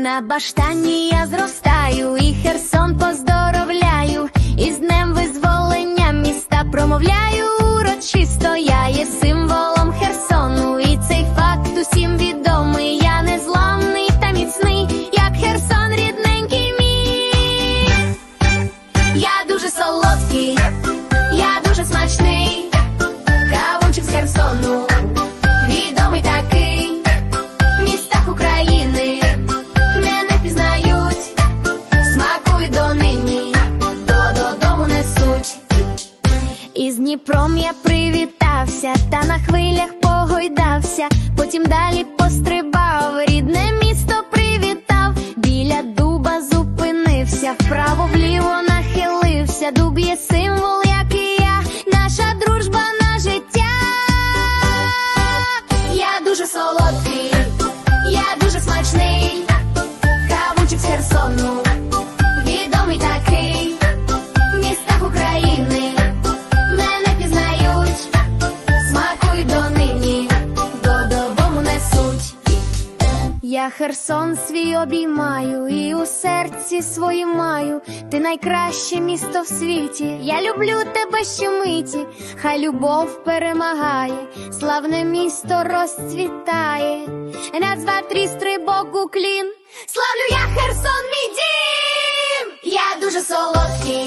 На баштані я зростаю, і Херсон поздоровляю, і з днем Дніпром я привітався, та на хвилях погойдався, потім далі пострибав, рідне місто привітав, біля дуба зупинився, вправо вліво нахилився, дуб є Херсон свій обіймаю і у серці своїм маю. Ти найкраще місто в світі. Я люблю тебе щомиті, хай любов перемагає, славне місто розцвітає. Раз, два, три, стрибок у клін. Славлю я Херсон, мій дім! Я дуже солодкий,